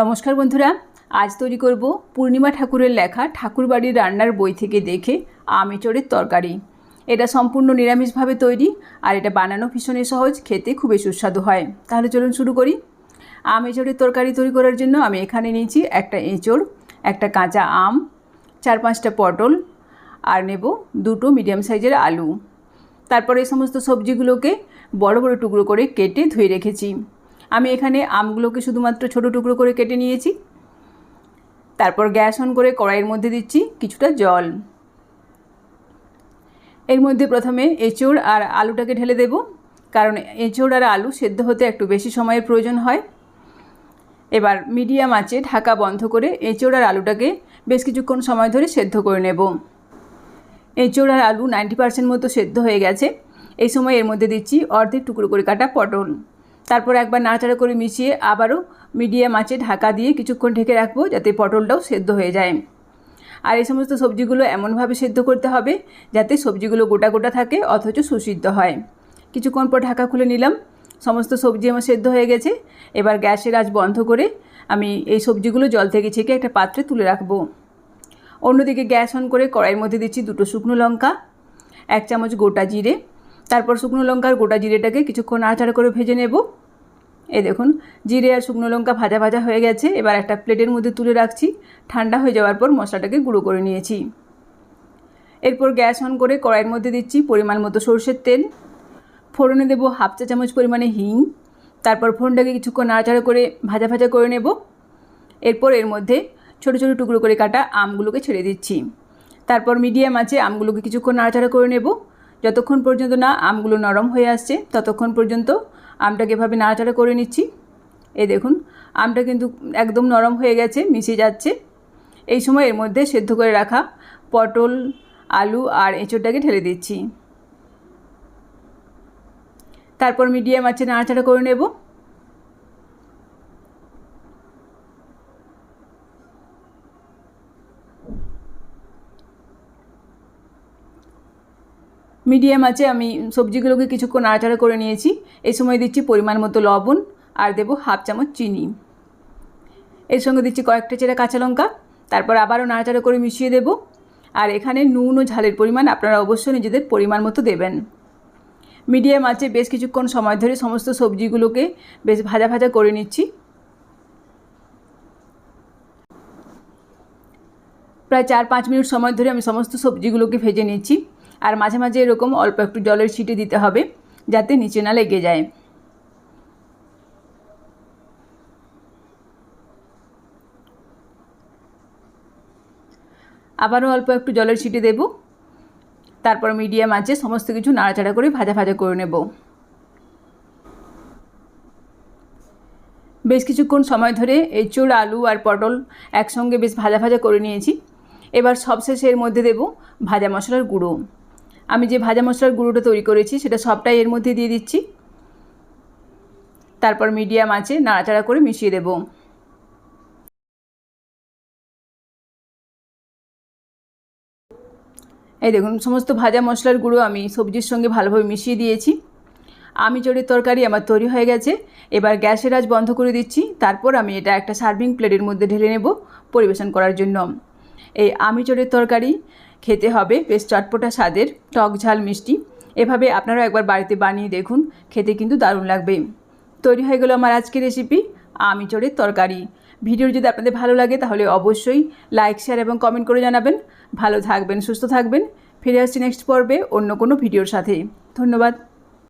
নমস্কার বন্ধুরা, আজ তৈরি করব পূর্ণিমা ঠাকুরের লেখা ঠাকুরবাড়ির রান্নার বই থেকে দেখে আমিচড়ের তরকারি। এটা সম্পূর্ণ নিরামিষভাবে তৈরি আর এটা বানানো ভীষণই সহজ, খেতে খুবই সুস্বাদু হয়। তাহলে চলুন শুরু করি। আমিচড়ের তরকারি তৈরি করার জন্য আমি এখানে নিয়েছি একটা এঁচড়, একটা কাঁচা আম, চার পাঁচটা পটল আর নেব দুটো মিডিয়াম সাইজের আলু। তারপরে এই সমস্ত সবজিগুলোকে বড় বড় টুকরো করে কেটে ধুয়ে রেখেছি। আমি এখানে আমগুলোকে শুধুমাত্র ছোট টুকরো করে কেটে নিয়েছি। তারপর গ্যাস অন করে কড়াইয়ের মধ্যে দিচ্ছি কিছুটা জল। এর মধ্যে প্রথমে এঁচোড় আর আলুটাকে ঢেলে দেব, কারণ এঁচোড় আর আলু সেদ্ধ হতে একটু বেশি সময়ের প্রয়োজন হয়। এবার মিডিয়াম আঁচে ঢাকা বন্ধ করে এঁচোড় আর আলুটাকে বেশ কিছুক্ষণ সময় ধরে সেদ্ধ করে নেব। এঁচোড় আর আলু নাইনটি পার্সেন্ট মতো সেদ্ধ হয়ে গেছে। এই সময় এর মধ্যে দিচ্ছি অর্ধেক টুকরো করে কাটা পটল। তারপর একবার নাড়াচাড়া করে মিশিয়ে আবারও মিডিয়াম আঁচে ঢাকা দিয়ে কিছুক্ষণ ঢেকে রাখব যাতে পটলটাও সেদ্ধ হয়ে যায়। আর এই সমস্ত সবজিগুলো এমনভাবে সেদ্ধ করতে হবে যাতে সবজিগুলো গোটা গোটা থাকে, অথচ সুসিদ্ধ হয়। কিছুক্ষণ পর ঢাকা খুলে নিলাম। সমস্ত সবজি আমার সেদ্ধ হয়ে গেছে। এবার গ্যাসের আজ বন্ধ করে আমি এই সবজিগুলো জল থেকে ছেঁকে একটা পাত্রে তুলে রাখব। অন্যদিকে গ্যাস অন করে কড়াইয়ের মধ্যে দিচ্ছি দুটো শুকনো লঙ্কা, এক চামচ গোটা জিরে তারপর শুকনো লঙ্কার গোটা জিরেটাকে কিছুক্ষণ নাড়াচাড়া করে ভেজে নেব। এ দেখুন, জিরে আর শুকনো লঙ্কা ভাজা ভাজা হয়ে গেছে। এবার একটা প্লেটের মধ্যে তুলে রাখছি। ঠান্ডা হয়ে যাওয়ার পর মশলাটাকে গুঁড়ো করে নিয়েছি। এরপর গ্যাস অন করে কড়াইয়ের মধ্যে দিচ্ছি পরিমাণ মতো সর্ষের তেল। ফোড়নে দেবো হাফ চা চামচ পরিমাণে হিং। তারপর ফোড়নটাকে কিছুক্ষণ নাড়াচাড়া করে ভাজা ভাজা করে নেব। এরপর এর মধ্যে ছোটো ছোটো টুকরো করে কাটা আমগুলোকে ছেড়ে দিচ্ছি। তারপর মিডিয়াম আছে আমগুলোকে কিছুক্ষণ নাড়াচাড়া করে নেব। যতক্ষণ পর্যন্ত না আমগুলো নরম হয়ে আসছে, ততক্ষণ পর্যন্ত আমটাকে এভাবে নাড়াচাড়া করে নিচ্ছি। এই দেখুন, আমটা কিন্তু একদম নরম হয়ে গেছে, মিশে যাচ্ছে। এই সময় এর মধ্যে সেদ্ধ করে রাখা পটল, আলু আর এঁচোড়টাকে ঢেলে দিচ্ছি। তারপর মিডিয়াম আছে নাড়াচাড়া করে নেব। মিডিয়াম আছে, আমি সবজিগুলোকে কিছুক্ষণ নাড়াচাড়া করে নিয়েছি। এই সময় দিচ্ছি পরিমাণ মতো লবণ আর দেবো হাফ চামচ চিনি। এর সঙ্গে দিচ্ছি কয়েকটা চেরা কাঁচা লঙ্কা, তারপর আবারও নাড়াচাড়া করে মিশিয়ে দেব। আর এখানে নুন ও ঝালের পরিমাণ আপনারা অবশ্যই নিজেদের পরিমাণ মতো দেবেন। মিডিয়াম আছে, বেশ কিছুক্ষণ সময় ধরে সমস্ত সবজিগুলোকে বেশ ভাজা ভাজা করে নিচ্ছি। প্রায় চার পাঁচ মিনিট সময় ধরে আমি সমস্ত সবজিগুলোকে ভেজে নিচ্ছি। আর মাঝে মাঝে এরকম অল্প একটু জলের ছিটে দিতে হবে যাতে নিচে না লেগে যায়। আবারও অল্প একটু জলের ছিটে দেব। তারপর মিডিয়াম আছে সমস্ত কিছু নাড়াচাড়া করে ভাজা ভাজা করে নেব। বেশ কিছুক্ষণ সময় ধরে এই এঁচড় আলু আর পটল একসঙ্গে বেশ ভাজা ভাজা করে নিয়েছি। এবার সবশেষে এর মধ্যে দেব ভাজা মশলার গুঁড়ো। আমি যে ভাজা মশলার গুঁড়োটা তৈরি করেছি, সেটা সবটাই এর মধ্যে দিয়ে দিচ্ছি। তারপর মিডিয়াম আছে নাড়াচাড়া করে মিশিয়ে দেব। এই দেখুন, সমস্ত ভাজা মশলার গুঁড়ো আমি সবজির সঙ্গে ভালোভাবে মিশিয়ে দিয়েছি। আমি চড়ের তরকারি আমার তৈরি হয়ে গেছে। এবার গ্যাসের আজ বন্ধ করে দিচ্ছি। তারপর আমি এটা একটা সার্ভিং প্লেটের মধ্যে ঢেলে নেব পরিবেশন করার জন্য। এই আমি চড়ের তরকারি খেতে হবে, বেশ চটপটা স্বাদের, টক ঝাল মিষ্টি। এভাবে আপনারাও একবার বাড়িতে বানিয়ে দেখুন, খেতে কিন্তু দারুণ লাগবে। তৈরি হয়ে গেলো আমার আজকের রেসিপি আমি চড়ের তরকারি। ভিডিও যদি আপনাদের ভালো লাগে তাহলে অবশ্যই লাইক শেয়ার এবং কমেন্ট করে জানাবেন। ভালো থাকবেন, সুস্থ থাকবেন। ফিরে আসছি নেক্সট পর্বে অন্য কোনো ভিডিওর সাথে। ধন্যবাদ।